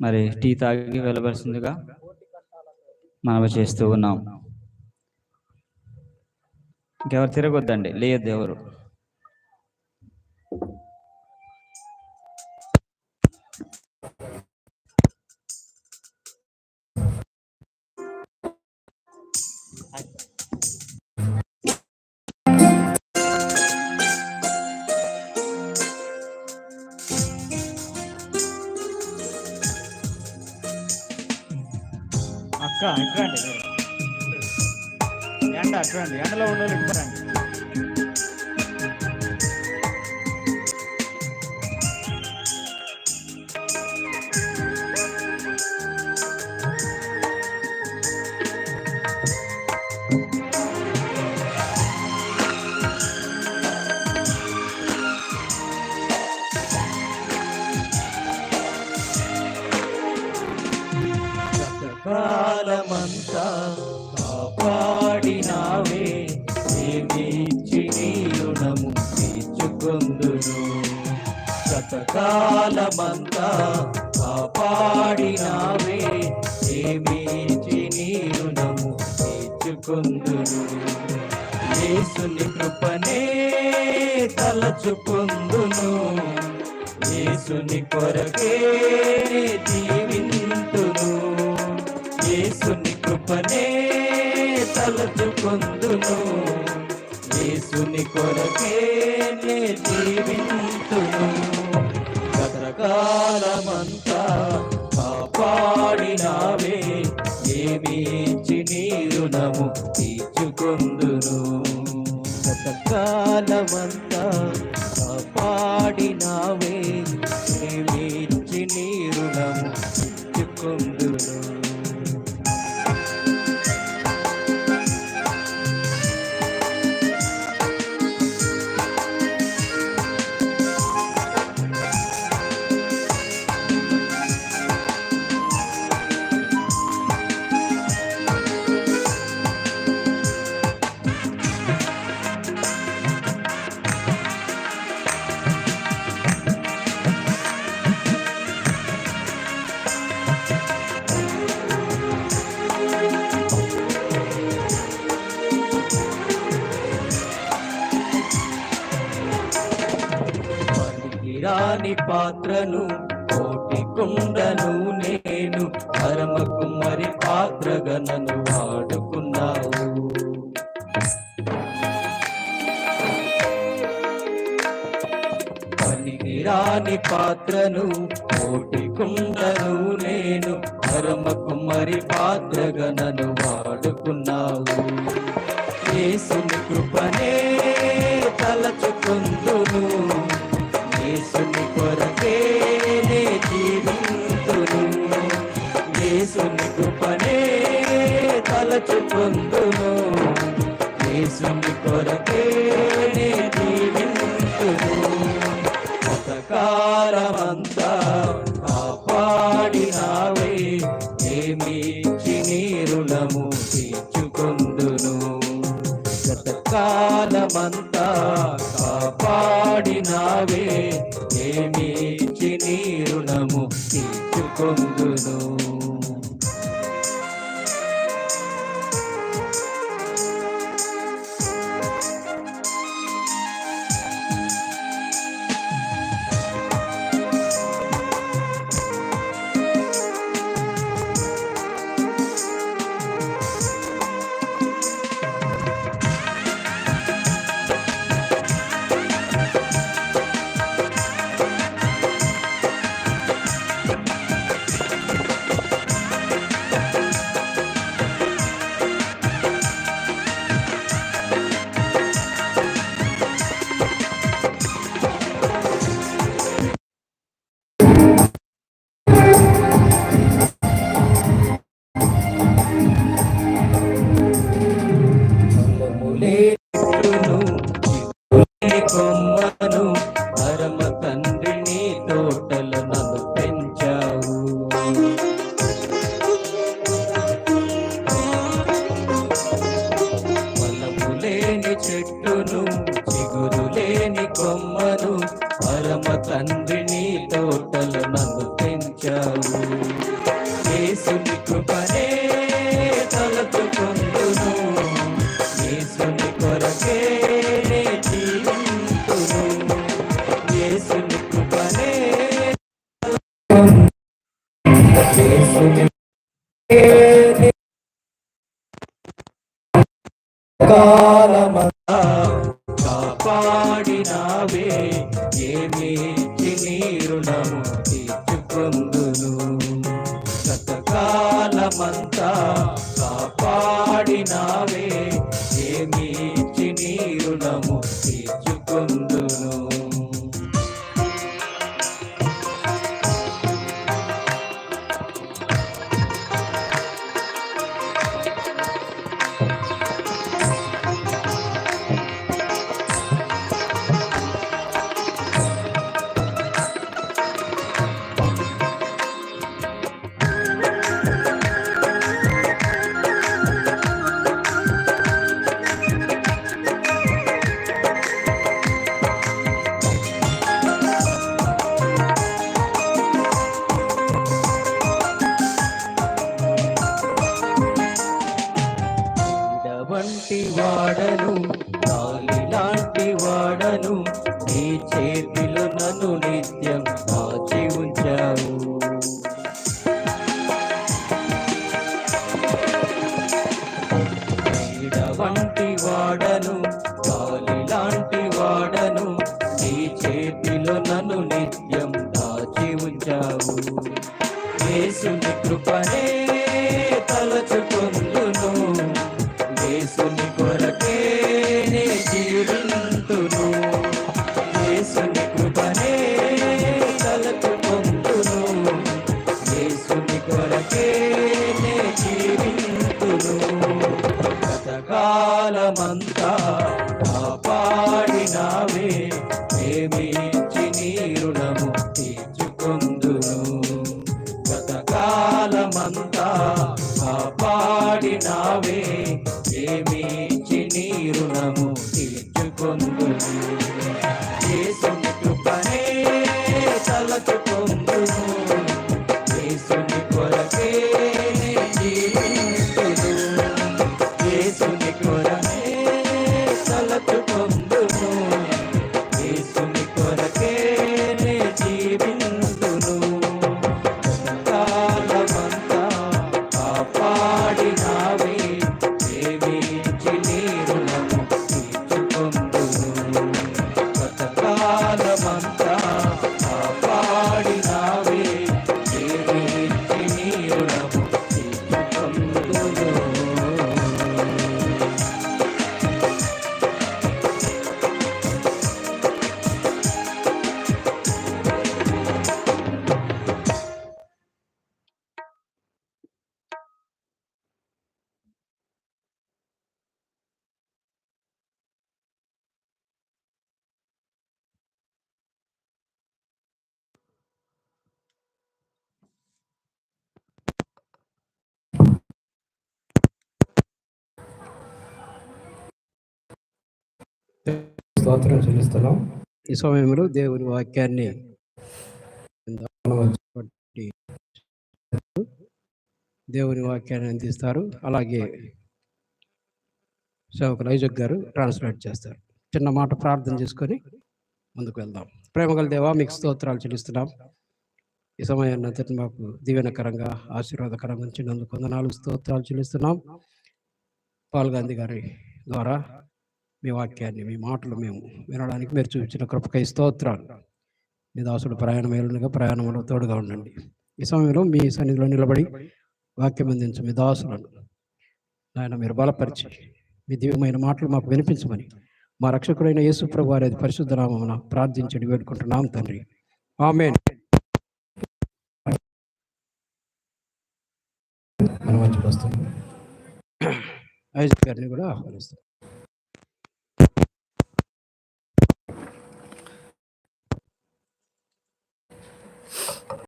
మరి టీ తాగి వెళ్ళవలసిందిగా మనవి చేస్తూ ఉన్నాం. ఇంకెవరు తిరగొద్దండి లేదు ఎవరు. అక్క ఎక్కడండి మీరు ఎండ అక్కడండి ఎండలో ఉండేది ఇక్కడండి అంతా కాపాడినావే. సేవించి నీ రుణము తీర్చుకొందును. శతకాలమంతా కాపాడినావే. సేవించి నీ రుణము తీర్చుకొందును. యేసుని కృపనే తలచుకుందును. యేసుని కొరకే కృపనే తలచుకొందును యేసుని కొరకే నే జీవింతును. గతకాలమంతా కాపాడినావే. ఏమిచ్చి నీ రుణము తీర్చుకొందును. గతకాలమంతా కాపాడినావే. ఏమిచ్చి నీ రుణము తీర్చుకొందును. పాత్రను కోటి కుండను నేను పరమ కుమ్మరి పాత్రగా నన్ను వాడుకున్నావు. పనికిరాని పాత్రను కోటి కుండను నేను పరమ కుమ్మరి పాత్రగా నన్ను వాడుకున్నావు. యేసుని కృపనే తలచుకుందును. యేసుని కొరకే నే జీవింతును. యేసుని కృపనే తలచుకుందును యేసుని కొరకే నే జీవింతును. సకాలమంతా కాపాడినావే. ఏమిచ్చి నీ రుణము సతకార గతకాలమంతా కాపాడినావే. ఏమీ నీ రుణము తీర్చుకొందును. లేని చెట్టును చిగురు లేని కొమ్మ రుణము తీర్చుకుందును గతకాలమంతా కాపాడినావే ఏమి నీ రుణము తీర్చుకుందును. వాడను నీ చేతిలో నన్ను నిత్యం కాచి ఉంచావు. వంటి వాడను గాలి లాంటి వాడను నీ చేతిలో నన్ను నిత్యం దాచి ఉంచావు. యేసుని కృపనే గతకాలమంతా కాపాడినావే. ప్రేమించి నీ రుణము తీర్చుకొందును. గతకాలమంతా కాపాడినావే. ప్రేమించి నీ రుణము తీర్చుకొందును. స్తోత్రం చెల్లిస్తున్నాం. ఈ సమయంలో దేవుని వాక్యాన్ని దేవుని వాక్యాన్ని అందిస్తారు. అలాగే సేవకులు ఐజక్ గారు ట్రాన్స్లేట్ చేస్తారు. చిన్న మాట ప్రార్థన చేసుకొని ముందుకు వెళ్దాం. ప్రేమగల దేవా మీకు స్తోత్రాలు చెల్లిస్తున్నాం. ఈ సమయాన్ని అంతటి మాకు దీవెనకరంగా ఆశీర్వాదకరంగా ఉంచినందుకు వందనాలు స్తోత్రాలు చెల్లిస్తున్నాం. పాల్ గాంధీ గారి ద్వారా మీ వాక్యాన్ని మీ మాటలు మేము వినడానికి మీరు చూపించిన కృపకై స్తోత్రాలు. మీ దాసుడు ప్రయాణం ఏలుగా ప్రయాణంలో తోడుగా ఉండండి. ఈ సమయంలో మీ సన్నిధిలో నిలబడి వాక్యం అందించు మీ దాసులను. నాయన మీరు బలపరిచి మీ దివ్యమైన మాటలు మాకు వినిపించమని మా రక్షకుడైన యేసు ప్రభు వారి పరిశుద్ధ నామమున ప్రార్థించడి వేడుకుంటున్నాం తండ్రి. ఐజక్ గారిని కూడా ఆహ్వానిస్తాం